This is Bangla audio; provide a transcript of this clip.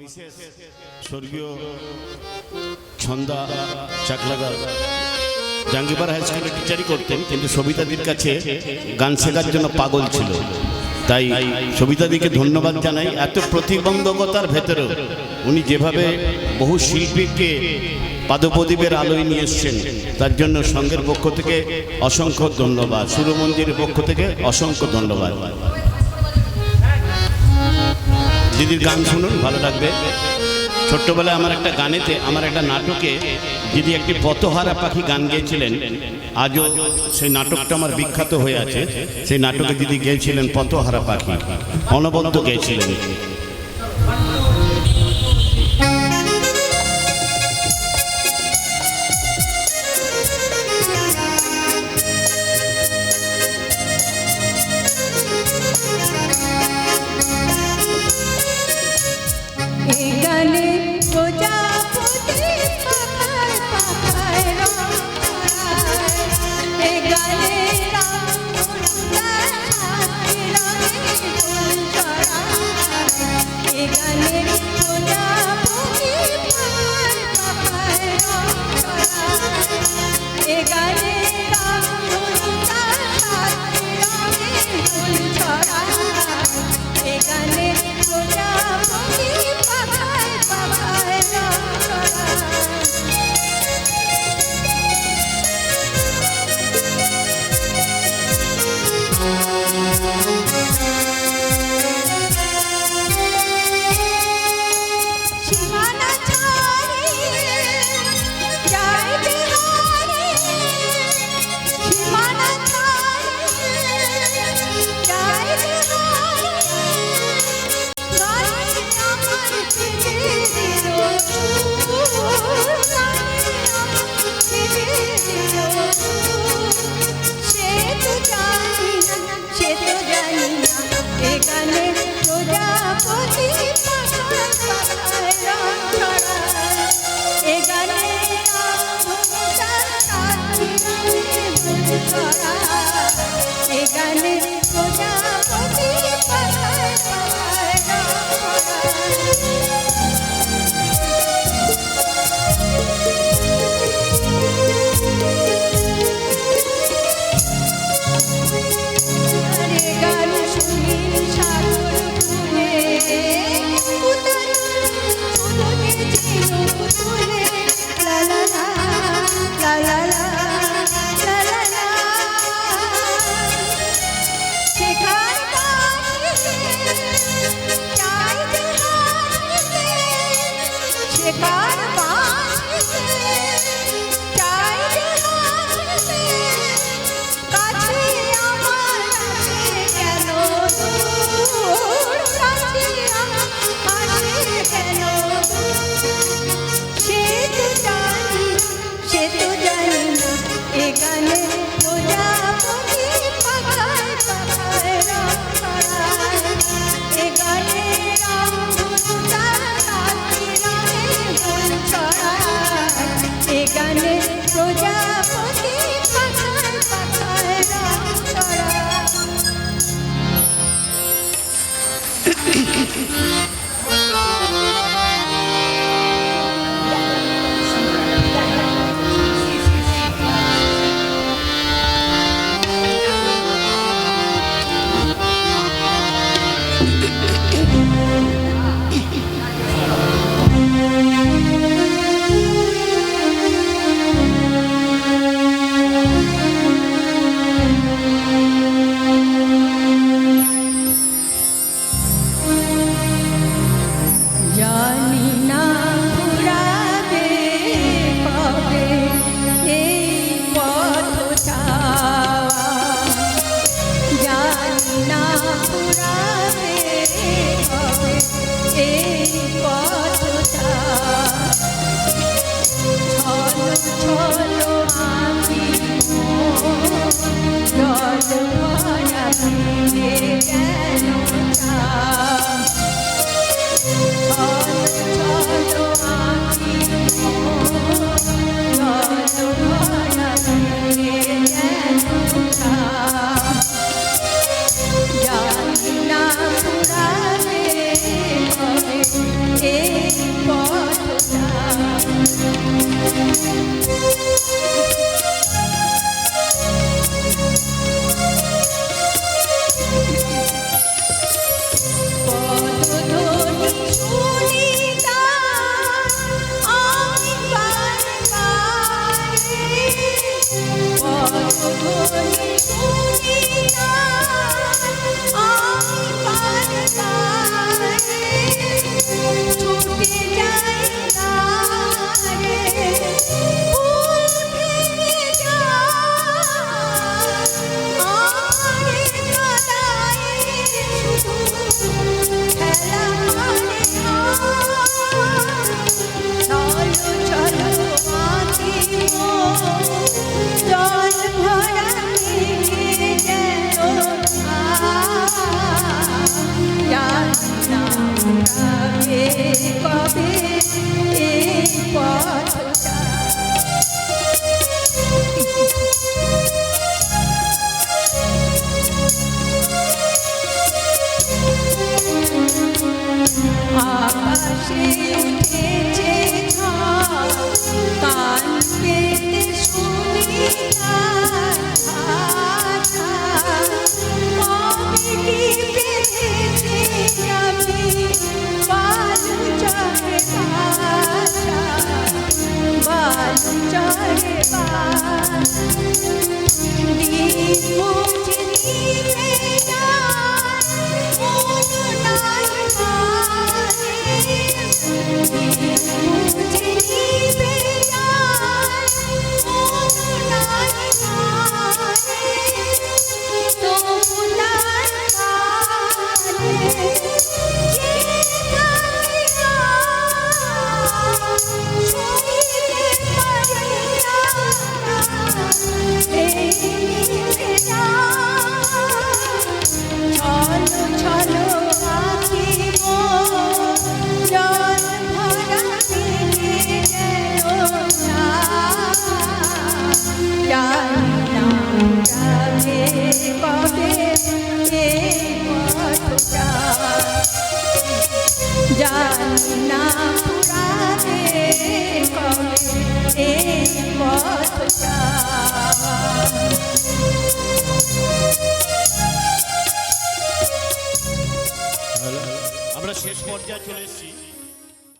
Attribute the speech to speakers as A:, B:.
A: মিসেস স্বর্গীয় ছন্দা চাকলাগার জাঙ্গিবার হাই স্কুলে টিচারই করতেন কিন্তু সবিতাদির কাছে গান শেখার জন্য পাগল ছিল। তাই সবিতাদিকে ধন্যবাদ জানাই এত প্রতিবন্ধকতার ভেতরেও। উনি যেভাবে বহু শিল্পীকে পাদপ্রদীপের আলোয় নিয়ে এসছেন তার জন্য সঙ্গের পক্ষ থেকে অসংখ্য ধন্যবাদ সুরমন্দিরের পক্ষ থেকে অসংখ্য ধন্যবাদ। দিদির গান শুনুন, ভালো লাগবে। ছোট্টবেলায় আমার একটা গানেতে, আমার একটা নাটকে দিদি একটি পতহারা পাখি গান গেয়েছিলেন। আজও সেই নাটকটা আমার বিখ্যাত হয়ে আছে। সেই নাটকে দিদি গেয়েছিলেন পতহারা পাখি। অনবদ্য গেয়েছিলেন।
B: না এখানে complicado. Mm-hmm. Oh you. চড়ে জানি না